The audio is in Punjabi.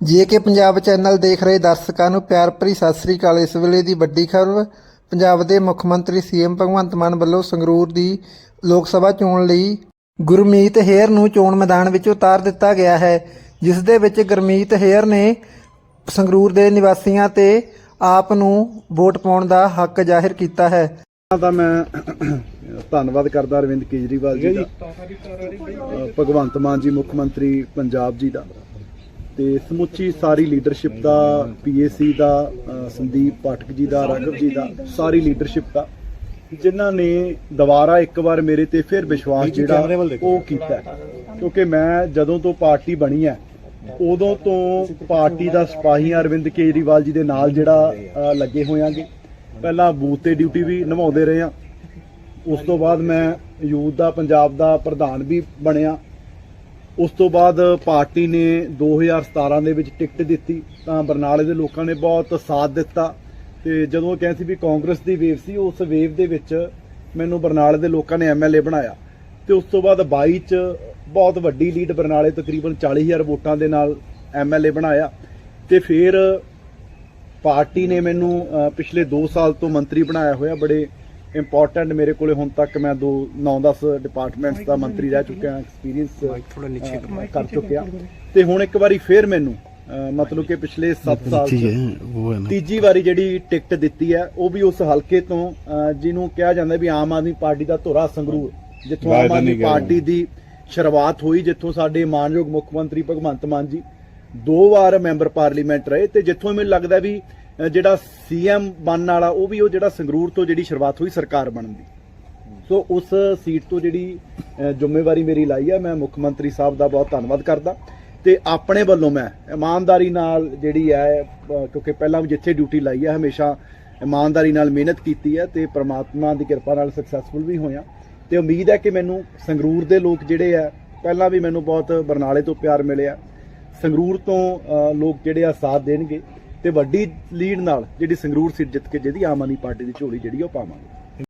ਜੇ ਕੇ ਪੰਜਾਬ ਚੈਨਲ ਦੇਖ ਰਹੇ ਦਰਸ਼ਕਾਂ ਨੂੰ ਪਿਆਰ ਭਰੀ ਸਤਿ ਸ੍ਰੀ ਅਕਾਲ, ਇਸ ਵੇਲੇ ਦੀ ਵੱਡੀ ਖਬਰ, ਪੰਜਾਬ ਦੇ ਮੁੱਖ ਮੰਤਰੀ ਸੀਐਮ ਭਗਵੰਤ ਮਾਨ ਵੱਲੋਂ ਸੰਗਰੂਰ ਦੀ ਲੋਕ ਸਭਾ ਚੋਣ ਲਈ ਗੁਰਮੀਤ ਹੇਰ ਨੂੰ ਚੋਣ ਮੈਦਾਨ ਵਿੱਚ ਉਤਾਰ ਦਿੱਤਾ ਗਿਆ ਹੈ, ਜਿਸ ਦੇ ਵਿੱਚ ਗੁਰਮੀਤ ਹੇਅਰ ਨੇ ਸੰਗਰੂਰ ਦੇ ਨਿਵਾਸੀਆਂ ਤੇ ਆਪ ਨੂੰ ਵੋਟ ਪਾਉਣ ਦਾ ਹੱਕ ਜ਼ਾਹਿਰ ਕੀਤਾ ਹੈ। ਤਾਂ ਮੈਂ ਧੰਨਵਾਦ ਕਰਦਾ ਅਰਵਿੰਦ ਕੇਜਰੀਵਾਲ ਜੀ ਦਾ ਭਗਵੰਤ ਮਾਨ ਜੀ, ਮੁੱਖ ਮੰਤਰੀ ਪੰਜਾਬ ਜੀ ਦਾ। ਤੇ ਸਮੁੱਚੀ ਸਾਰੀ ਲੀਡਰਸ਼ਿਪ ਦਾ ਪੀਏਸੀ ਦਾ ਸੰਦੀਪ ਪਾਠਕ ਜੀ ਦਾ ਰਾਘਵ ਜੀ ਦਾ ਸਾਰੀ ਲੀਡਰਸ਼ਿਪ ਦਾ। ਜਿਨ੍ਹਾਂ ਨੇ ਦੁਬਾਰਾ ਇੱਕ ਵਾਰ ਮੇਰੇ ਤੇ ਫਿਰ ਵਿਸ਼ਵਾਸ ਜਿਹੜਾ ਉਹ ਕੀਤਾ। ਕਿਉਂਕਿ ਮੈਂ ਜਦੋਂ ਤੋਂ ਪਾਰਟੀ ਬਣੀ ਹੈ ਉਦੋਂ ਤੋਂ ਪਾਰਟੀ ਦਾ ਸਿਪਾਹੀ ਅਰਵਿੰਦ ਕੇਜਰੀਵਾਲ ਜੀ ਦੇ ਨਾਲ ਜਿਹੜਾ ਲੱਗੇ ਹੋਇਆਂਗੇ। ਪਹਿਲਾਂ ਬੂਥ ਤੇ ਡਿਊਟੀ ਵੀ ਨਿਭਾਉਂਦੇ ਰਹੇ ਹਾਂ। ਉਸ ਤੋਂ ਬਾਅਦ ਮੈਂ ਯੂਥ ਦਾ ਪੰਜਾਬ ਦਾ ਪ੍ਰਧਾਨ ਵੀ ਬਣਿਆ। ਉਸ ਤੋਂ ਬਾਅਦ ਪਾਰਟੀ ਨੇ 2017 ਦੇ ਵਿੱਚ ਟਿਕਟ ਦਿੱਤੀ, ਤਾਂ ਬਰਨਾਲੇ ਦੇ ਲੋਕਾਂ ਨੇ ਬਹੁਤ ਸਾਥ ਦਿੱਤਾ। ਤੇ ਜਦੋਂ ਕਹਿੰਦੇ ਸੀ ਵੀ ਕਾਂਗਰਸ ਦੀ ਵੇਵ ਸੀ, ਉਸ ਵੇਵ ਦੇ ਵਿੱਚ ਮੈਨੂੰ ਬਰਨਾਲੇ ਦੇ ਲੋਕਾਂ ਨੇ ਐਮਐਲਏ ਬਣਾਇਆ। ਤੇ ਉਸ ਤੋਂ ਬਾਅਦ 22 ਚ ਬਹੁਤ ਵੱਡੀ ਲੀਡ ਬਰਨਾਲੇ ਤਕਰੀਬਨ 40000 ਵੋਟਾਂ ਦੇ ਨਾਲ ਐਮਐਲਏ ਬਣਾਇਆ। ਤੇ ਫਿਰ ਪਾਰਟੀ ਨੇ ਮੈਨੂੰ ਪਿਛਲੇ 2 ਸਾਲ ਤੋਂ ਮੰਤਰੀ ਬਣਾਇਆ ਹੋਇਆ, ਬੜੇ ਇੰਪੋਰਟੈਂਟ ਮੇਰੇ ਕੋਲੇ ਹੁਣ ਤੱਕ ਮੈਂ ਦੋ 9-10 ਡਿਪਾਰਟਮੈਂਟਸ ਦਾ ਮੰਤਰੀ ਰਹਿ ਚੁੱਕਿਆ ਐਕਸਪੀਰੀਅੰਸ ਕਰ ਚੁੱਕਿਆ। ਤੇ ਹੁਣ ਇੱਕ ਵਾਰੀ ਫੇਰ ਮੈਨੂੰ ਮਤਲਬ ਕਿ ਪਿਛਲੇ 7 ਸਾਲ ਚ ਤੀਜੀ ਵਾਰੀ ਜਿਹੜੀ ਟਿਕਟ ਦਿੱਤੀ ਹੈ ਉਹ ਵੀ ਉਸ ਹਲਕੇ ਤੋਂ ਜਿਹਨੂੰ ਕਿਹਾ ਜਾਂਦਾ ਵੀ ਆਮ ਆਦਮੀ ਪਾਰਟੀ ਦਾ ਧੁਰਾ ਸੰਗਰੂਰ ਜਿੱਥੋਂ ਆਮ ਆਦਮੀ ਪਾਰਟੀ ਦੀ ਸ਼ੁਰੂਆਤ ਹੋਈ ਜਿੱਥੋਂ ਸਾਡੇ ਮਾਨਯੋਗ ਮੁੱਖ ਮੰਤਰੀ ਭਗਵੰਤ ਮਾਨ ਜੀ ਦੋ ਵਾਰ ਮੈਂਬਰ ਪਾਰਲੀਮੈਂਟ ਰਹੇ ਤੇ ਜਿੱਥੋਂ ਮੈਨੂੰ ਲੱਗਦਾ ਵੀ ਅ, ਜਿਹੜਾ ਸੀਐਮ ਬਣਨ ਵਾਲਾ ਉਹ ਵੀ ਉਹ ਜਿਹੜਾ ਸੰਗਰੂਰ ਤੋਂ ਜਿਹੜੀ ਸ਼ੁਰੂਆਤ ਹੋਈ ਸਰਕਾਰ ਬਣਨ ਦੀ। ਸੋ ਉਸ ਸੀਟ ਤੋਂ ਜਿਹੜੀ ਜ਼ਿੰਮੇਵਾਰੀ ਮੇਰੀ ਲਾਈ ਹੈ ਮੈਂ ਮੁੱਖ ਮੰਤਰੀ ਸਾਹਿਬ ਦਾ ਬਹੁਤ ਧੰਨਵਾਦ ਕਰਦਾ। ਤੇ ਆਪਣੇ ਵੱਲੋਂ ਮੈਂ ਇਮਾਨਦਾਰੀ ਨਾਲ ਜਿਹੜੀ ਹੈ ਕਿਉਂਕਿ ਪਹਿਲਾਂ ਵੀ ਜਿੱਥੇ ਡਿਊਟੀ ਲਾਈ ਹੈ ਹਮੇਸ਼ਾ ਇਮਾਨਦਾਰੀ ਨਾਲ ਮਿਹਨਤ ਕੀਤੀ ਹੈ ਤੇ ਪ੍ਰਮਾਤਮਾ ਦੀ ਕਿਰਪਾ ਨਾਲ ਸਕਸੈਸਫੁਲ ਵੀ ਹੋਇਆ। ਤੇ ਉਮੀਦ ਹੈ ਕਿ ਮੈਨੂੰ ਸੰਗਰੂਰ ਦੇ ਲੋਕ ਜਿਹੜੇ ਆ ਪਹਿਲਾਂ ਵੀ ਮੈਨੂੰ ਬਹੁਤ ਬਰਨਾਲੇ ਤੋਂ ਪਿਆਰ ਮਿਲਿਆ। ਸੰਗਰੂਰ ਤੋਂ ਲੋਕ ਜਿਹੜੇ ਆ ਸਾਥ ਦੇਣਗੇ ਤੇ ਵੱਡੀ ਲੀਡ ਨਾਲ ਜਿਹੜੀ ਸੰਗਰੂਰ ਸੀਟ ਜਿੱਤ ਕੇ ਜਿਹਦੀ ਆਮ ਆਦਮੀ ਪਾਰਟੀ ਦੀ ਝੋਲੀ ਜਿਹੜੀ ਉਹ ਪਾਵਾਂਗੇ।